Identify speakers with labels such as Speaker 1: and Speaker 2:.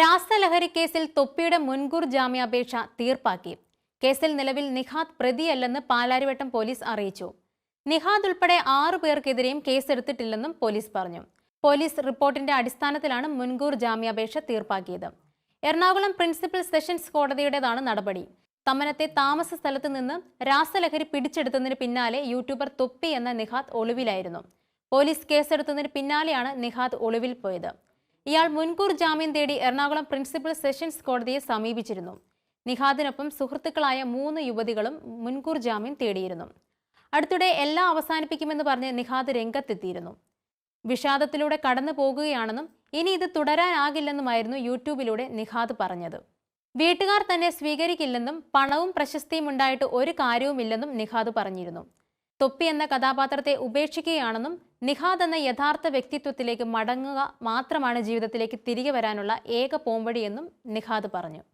Speaker 1: രാസലഹരി കേസിൽ തൊപ്പിയുടെ മുൻകൂർ ജാമ്യാപേക്ഷ തീർപ്പാക്കി കേസിൽ നിലവിൽ നിഹാദ് പ്രതിയല്ലെന്ന് പാലാരിവട്ടം പോലീസ് അറിയിച്ചു നിഹാദ് ഉൾപ്പെടെ ആറു പേർക്കെതിരെയും കേസെടുത്തിട്ടില്ലെന്നും പോലീസ് പറഞ്ഞു പോലീസ് റിപ്പോർട്ടിന്റെ അടിസ്ഥാനത്തിലാണ് മുൻകൂർ ജാമ്യാപേക്ഷ തീർപ്പാക്കിയത് എറണാകുളം പ്രിൻസിപ്പൽ സെഷൻസ് കോടതിയുടേതാണ് നടപടി തമ്മനത്തെ താമസ സ്ഥലത്ത് നിന്ന് രാസലഹരി പിടിച്ചെടുത്തതിന് പിന്നാലെ യൂട്യൂബർ തൊപ്പി എന്ന നിഹാദ് ഒളിവിലായിരുന്നു പോലീസ് കേസെടുത്തതിന് പിന്നാലെയാണ് നിഹാദ് ഒളിവിൽ പോയത് ഇയാൾ മുൻകൂർ ജാമ്യം തേടി എറണാകുളം പ്രിൻസിപ്പൽ സെഷൻസ് കോടതിയെ സമീപിച്ചിരുന്നു നിഹാദിനൊപ്പം സുഹൃത്തുക്കളായ മൂന്ന് യുവതികളും മുൻകൂർ ജാമ്യം തേടിയിരുന്നു അടുത്തിടെ എല്ലാം അവസാനിപ്പിക്കുമെന്ന് പറഞ്ഞ് നിഹാദ് രംഗത്തെത്തിയിരുന്നു വിഷാദത്തിലൂടെ കടന്നു പോകുകയാണെന്നും ഇനി ഇത് തുടരാനാകില്ലെന്നുമായിരുന്നു യൂട്യൂബിലൂടെ നിഹാദ് പറഞ്ഞത് വീട്ടുകാർ തന്നെ സ്വീകരിക്കില്ലെന്നും പണവും പ്രശസ്തിയും ഉണ്ടായിട്ട് ഒരു കാര്യവുമില്ലെന്നും നിഹാദ് പറഞ്ഞിരുന്നു തൊപ്പി എന്ന കഥാപാത്രത്തെ ഉപേക്ഷിക്കുകയാണെന്നും നിഹാദ് എന്ന യഥാർത്ഥ വ്യക്തിത്വത്തിലേക്ക് മടങ്ങുക മാത്രമാണ് ജീവിതത്തിലേക്ക് തിരികെ വരാനുള്ള ഏക പോംവഴിയെന്നും നിഹാദ് പറഞ്ഞു